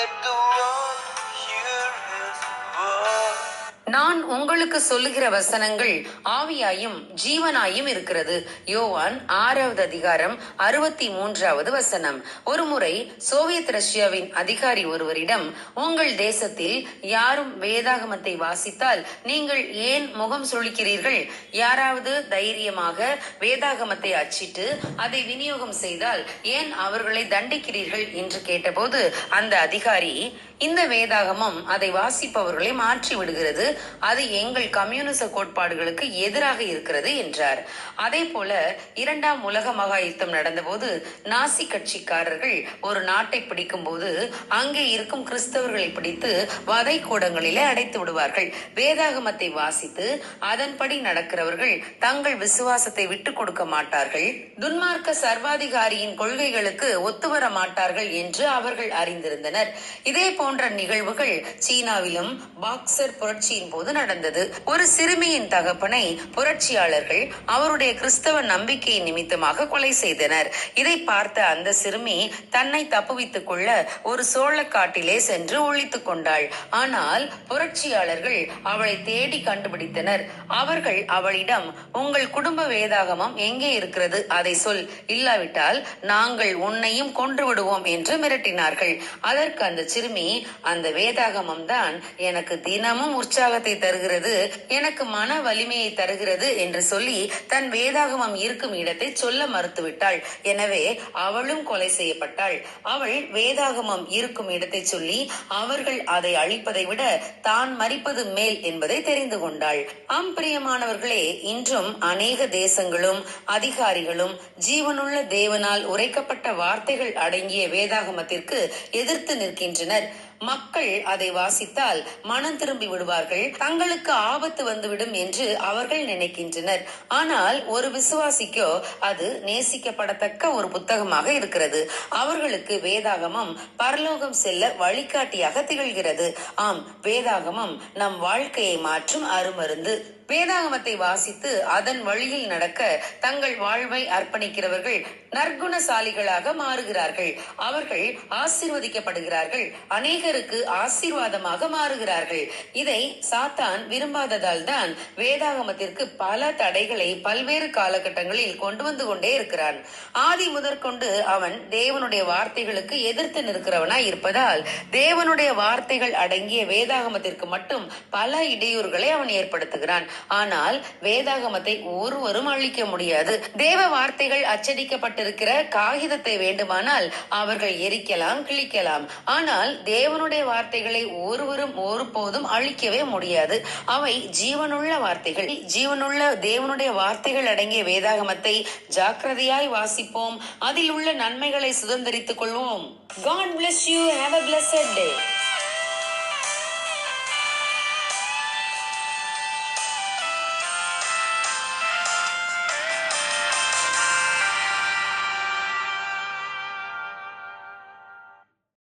let go. நான் உங்களுக்கு சொல்லுகிற வசனங்கள் ஆவியாயும் ஜீவனாயும் இருக்கிறது. யோவான் ஆறாவது அதிகாரம் அறுபத்தி மூன்றாவது வசனம். ஒருமுறை சோவியத் ரஷ்யாவின் அதிகாரி ஒருவரிடம் உங்கள் தேசத்தில் யாரும் வேதாகமத்தை வாசித்தால் நீங்கள் ஏன் முகம் சுழிக்கிறீர்கள் யாராவது தைரியமாக வேதாகமத்தை அச்சிட்டு அதை விநியோகம் செய்தால் ஏன் அவர்களை தண்டிக்கிறீர்கள்? என்று கேட்டபோது அந்த அதிகாரி இந்த வேதாகமம் அதை வாசிப்பவர்களை மாற்றி விடுகிறது அது எங்கள் கம்யூனிச கோட்பாடுகளுக்கு எதிராக இருக்கிறது என்றார். அதே போல இரண்டாம் உலக மகா யுத்தம் நடந்தபோது நாசி கட்சிக்காரர்கள் ஒரு நாட்டை பிடிக்கும் போது அங்கே இருக்கும் கிறிஸ்தவர்களை பிடித்து வதை கூடங்களிலே அடைத்து விடுவார்கள். வேதாகமத்தை வாசித்து அதன்படி நடக்கிறவர்கள் தங்கள் விசுவாசத்தை விட்டுக் கொடுக்க மாட்டார்கள். துன்மார்க்க சர்வாதிகாரியின் கொள்கைகளுக்கு ஒத்துவர மாட்டார்கள் என்று அவர்கள் அறிந்திருந்தனர். இதே போன்ற நிகழ்வுகள் சீனாவிலும் பாக்சர் புரட்சியின் போது நடந்தது. ஒரு சிறுமியின் தகப்பனை புரட்சியாளர்கள் அவருடைய கிறிஸ்தவ நம்பிக்கை நிமித்தமாக கொலை செய்தனர். இதை பார்த்த அந்த சிறுமி தன்னை தப்புவித்துக் கொள்ள ஒரு சோழக்காட்டிலே சென்று ஒழித்துக் கொண்டாள். ஆனால் புரட்சியாளர்கள் அவளை தேடி கண்டுபிடித்தனர். அவர்கள் அவளிடம் உங்கள் குடும்ப வேதாகமம் எங்கே இருக்கிறது? அதை சொல். இல்லாவிட்டால் நாங்கள் உன்னையும் கொன்று விடுவோம் என்று மிரட்டினார்கள். அதற்கு அந்த சிறுமி அந்த வேதாகமம் தான் எனக்கு தினமும் உற்சாகத்தை தருகிறது எனக்கு மன வலிமையை தருகிறது என்று சொல்லி தன் வேதாகமம் இருக்கும் இடத்தை சொல்ல மறுத்துவிட்டாள். எனவே அவளும் கொலை செய்யப்பட்டாள். அவள் வேதாகமம் இருக்கும் இடத்தை சொல்லி அவர்கள் அதை அழிப்பதை விட தான் மறிப்பது மேல் என்பதை தெரிந்து கொண்டாள். ஆம் பிரியமானவர்களே இன்றும் அநேக தேசங்களும் அதிகாரிகளும் ஜீவனுள்ள தேவனால் உரைக்கப்பட்ட வார்த்தைகள் அடங்கிய வேதாகமத்திற்கு எதிர்த்து நிற்கின்றனர். மக்கள் அதை வாசித்தால் மனம் திரும்பி விடுவார்கள். தங்களுக்கு ஆபத்து வந்துவிடும் என்று அவர்கள் நினைக்கின்றனர். ஆனால் ஒரு விசுவாசிக்கோ அது நேசிக்கப்படத்தக்க ஒரு புத்தகமாக இருக்கிறது. அவர்களுக்கு வேதாகமம் பரலோகம் செல்ல வழிகாட்டியாக திகழ்கிறது. ஆம் வேதாகமம் நம் வாழ்க்கையை மாற்றும் அருமருந்து. வேதாகமத்தை வாசித்து அதன் வழியில் நடக்க தங்கள் வாழ்வை அர்ப்பணிக்கிறவர்கள் நற்குணசாலிகளாக மாறுகிறார்கள். அவர்கள் ஆசிர்வதிக்கப்படுகிறார்கள். அநேகருக்கு ஆசீர்வாதமாக மாறுகிறார்கள். இதை சாத்தான் விரும்பாததால் தான் வேதாகமத்திற்கு பல தடைகளை பல்வேறு காலகட்டங்களில் கொண்டு வந்து கொண்டே இருக்கிறான். ஆதி முதற்கொண்டு அவன் தேவனுடைய வார்த்தைகளுக்கு எதிர்த்து நிற்கிறவனாய் இருப்பதால் தேவனுடைய வார்த்தைகள் அடங்கிய வேதாகமத்திற்கு மட்டும் பல இடையூறுகளை அவன் ஏற்படுத்துகிறான். ஆனால் வேதாகமத்தை ஒருவரும் அழிக்க முடியாது. தேவ வார்த்தைகள் அச்சடிக்கப்பட்ட அச்சடிக்கப்பட்டிருக்கிற காகிதத்தை வேண்டுமானால் அவர்கள் எரிக்கலாம் கிழிக்கலாம். ஆனால் தேவனுடைய வார்த்தைகளை ஒருவரும் ஒருபோதும் அழிக்கவே முடியாது. அவை ஜீவனுள்ள வார்த்தைகள். ஜீவனுள்ள தேவனுடைய வார்த்தைகள் அடங்கிய வேதாகமத்தை ஜாக்கிரதையாய் வாசிப்போம். அதில் உள்ள நன்மைகளை சுதந்திரித்துக் கொள்வோம். God bless you have a blessed day